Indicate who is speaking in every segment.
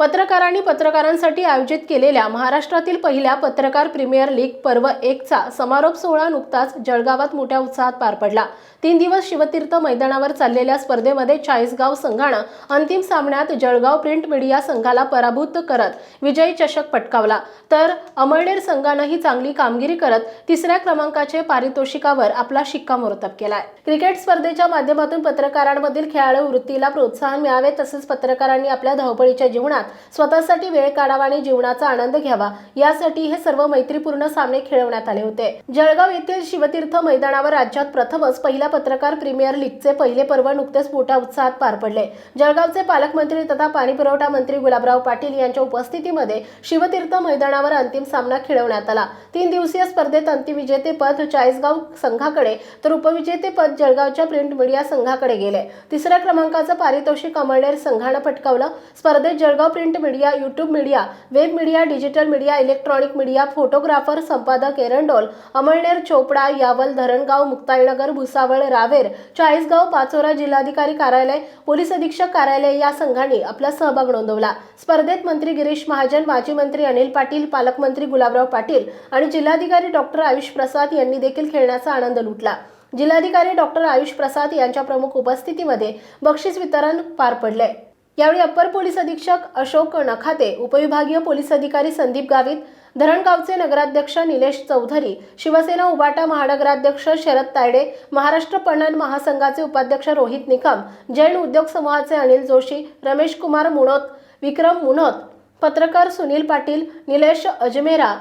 Speaker 1: पत्रकारांनी पत्रकारांसाठी आयोजित केलेल्या महाराष्ट्रातील पहिल्या पत्रकार प्रीमियर लीग पर्व एकचा समारोप सोहळा नुकताच जळगावात मोठ्या उत्साहात पार पडला. तीन दिवस शिवतीर्थ मैदानावर चाललेल्या स्पर्धेमध्ये चाळीसगाव संघानं अंतिम सामन्यात जळगाव प्रिंट मीडिया संघाला पराभूत करत विजयी चषक पटकावला. तर अमळनेर संघानंही चांगली कामगिरी करत तिसऱ्या क्रमांकाचे पारितोषिकावर आपला शिक्कामोर्तब केलाय. क्रिकेट स्पर्धेच्या माध्यमातून पत्रकारांमधील खेळाडू वृत्तीला प्रोत्साहन मिळावे तसेच पत्रकारांनी आपल्या धावपळीच्या जीवनात स्वतःसाठी वेळ काढावा आणि जीवनाचा आनंद घ्यावा यासाठी हे सर्व मैत्रीपूर्ण सामने खेळवण्यात आले होते. जळगाव येथील शिवतीर्थ मैदानावर राज्यात प्रथमच पहिल्या पत्रकार प्रीमियर लीगचे पहिले पर्व नुकतेच मोठ्या उत्साहात पार पडले. जळगावचे पालकमंत्री तथा पाणीपुरवठा मंत्री गुलाबराव पाटील यांच्या उपस्थितीमध्ये शिवतीर्थ मैदानावर अंतिम सामना खेळवण्यात आला. तीन दिवसीय स्पर्धेत अंतिम विजेतेपद चाळीसगाव संघाकडे तर उपविजेतेपद जळगावच्या प्रिंट मीडिया संघाकडे गेले. तिसऱ्या क्रमांकाचं पारितोषिक अमळनेर संघानं पटकावलं. स्पर्धेत Jalgaon print media YouTube media web media digital media electronic media photographer संपादक एरंडोल अमळनेर चोपडा यावल धरणगाव मुक्ताईनगर भुसावळ रावेर चाळीसगाव पाचोरा जिल्हाधिकारी कार्यालय पोलीस अधीक्षक कार्यालय या संघांनी आपला सहभाग नोंदवला. स्पर्धेत मंत्री गिरीश महाजन माजी मंत्री अनिल पाटील पालकमंत्री गुलाबराव पाटील आणि जिल्हाधिकारी डॉक्टर आयुष प्रसाद यांनी देखील खेळण्याचा आनंद लुटला. जिल्हाधिकारी डॉक्टर आयुष प्रसाद यांच्या प्रमुख उपस्थितीमध्ये बक्षीस वितरण पार पडले यावेळी अप्पर पोलीस अधीक्षक अशोक नखाते उपविभागीय पोलीस अधिकारी संदीप गावित धरणगावचे नगराध्यक्ष निलेश चौधरी शिवसेना उबाटा महानगराध्यक्ष शरद तायडे महाराष्ट्र पणन महासंघाचे उपाध्यक्ष रोहित निकम जैन उद्योग समूहाचे अनिल जोशी रमेश कुमार मुणोत विक्रम मुनोत पत्रकार सुनील पाटील निलेश अजमेरा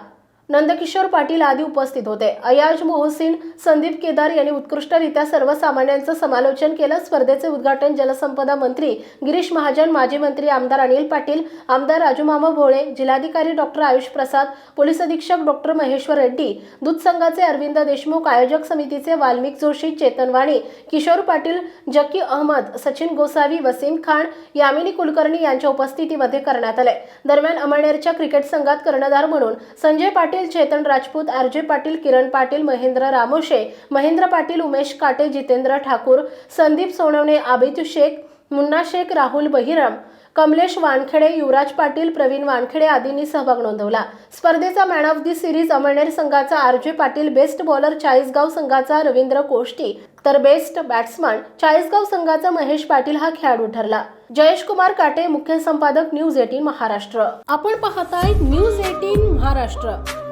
Speaker 1: नंदकिशोर पाटील आदी उपस्थित होते. अयाज मोहसिन संदीप केदार यांनी उत्कृष्टरित्या सर्वसामान्यांचं समालोचन केलं. स्पर्धेचे उद्घाटन जलसंपदा मंत्री गिरीश महाजन माजी मंत्री आमदार अनिल पाटील आमदार राजूमामा भोळे जिल्हाधिकारी डॉक्टर आयुष प्रसाद पोलीस अधीक्षक डॉक्टर महेश्वर रेड्डी दूध संघाचे अरविंद देशमुख आयोजक समितीचे वाल्मिक जोशी चेतन वाणी किशोर पाटील जकी अहमद सचिन गोसावी वसीम खान यामिनी कुलकर्णी यांच्या उपस्थितीमध्ये करण्यात आले. दरम्यान अमळनेरच्या क्रिकेट संघात कर्णधार म्हणून संजय पाटील चेतन राजपूत आर जे पाटील किरण पाटील महेंद्र रामोशे महेंद्र पाटील उमेश काटे जितेंद्र ठाकूर संदीप सोनवणे आबित शेख मुन्ना शेख राहुल बहिरम कमलेश वानखेडे युवराज पाटील प्रवीण वानखेडे आदींनी सहभाग नोंदवला. स्पर्धेचा man of the series Amalner संघाचा R J Patil best bowler Chalisgaon संघाचा रवींद्र कोष्टी तर बेस्ट बॅट्समन चाळीसगाव संघाचा महेश पाटील हा खेळाडू ठरला. जयेश कुमार काटे मुख्य संपादक न्यूज एटीन महाराष्ट्र. आपण पाहताय न्यूज एटीन महाराष्ट्र.